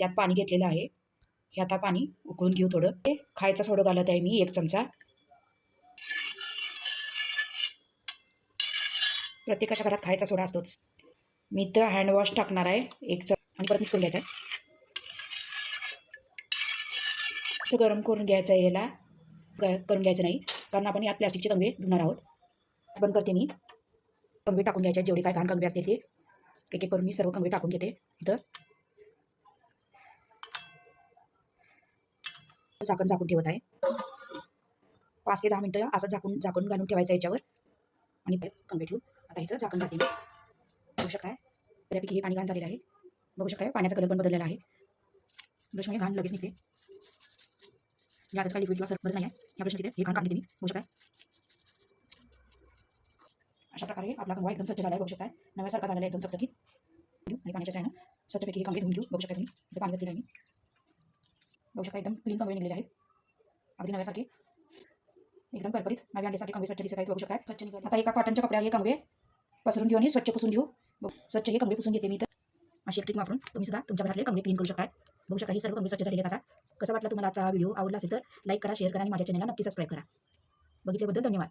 त्यात पाणी घेतलेलं आहे. हे आता पाणी उकळून घेऊ थोडं. हे खायचा सोडं घालत आहे मी एक चमचा. प्रत्येकाच्या घरात खायचा सोडा असतोच. मी इथं हँडवॉश टाकणार आहे. एक चम आणि परत मिक्स घ्यायचं घ्यायचा आहे. असं गरम करून घ्यायचं आहे याला. करून घ्यायचं नाही. कारण आपण यात प्लॅस्टिकचे कंगवे धुणार आहोत. बंद करते मी. कंगवे टाकून घ्यायचे जेवढे काय घाण कंगवे असते ते. एक एक करून मी सर्व कंगवे टाकून घेते इथं. झाकण झाकून ठेवत आहे. पाच ते दहा मिनटं असं झाकून झाकून घालून ठेवायचं याच्यावर. आणि कमी ठेवून. आता इथं झाकण घालते बघू शकताय? बऱ्यापैकी हे पाणी घाण झालेलं आहे. बघू शकताय? पाण्याचा कलर पण बदललेला आहे. ब्रशमध्ये घाण लगेच निघते. यातच काही लिक्विड किंवा सर्फ नाही आहे. या ब्रशने तिथे हे घाण काढली मी बघू शकताय? अशा प्रकारे आपला कंगवा एकदम स्वच्छ झाला आहे. बघू शकताय? नव्यासारखा झालेला आहे एकदम चकचकीत. आणि पाण्याच्या आहे ना स्वच्छपैकी हे कंगवे धुवून घेऊ. बघू शकता तुम्ही? पाणी घातलेलं आहे मी. बघू शकता एकदम क्लीन कंगवे निघलेले आहेत. अगदी नव्यासारखे. एकदम करकरीत नव्या अंड्यासारखे कंगवे स्वच्छ दिसत आहेत बघू शकताय स्वच्छ निघाले आता एका कॉटनच्या कपड्यावर हे कंगवे पसरून घेऊ आणि स्वच्छ पुसून घेऊ. बघ स्वच्छ हे कंगवे पुसून घेते मी तर. अशी एक ट्रिक वापरून तुम्ही सुद्धा तुमच्या घरातले कंगवे क्लीन करू शकता बघू शकता ही सर्व कंगवे स्वच्छ झालेले आता. कसं वाटलं तुम्हाला आजचा व्हिडिओ? आवडला असेल तर लाईक करा शेअर करा आणि माझ्या चॅनलला नक्की सबस्क्राईब करा. बघितल्याबद्दल धन्यवाद.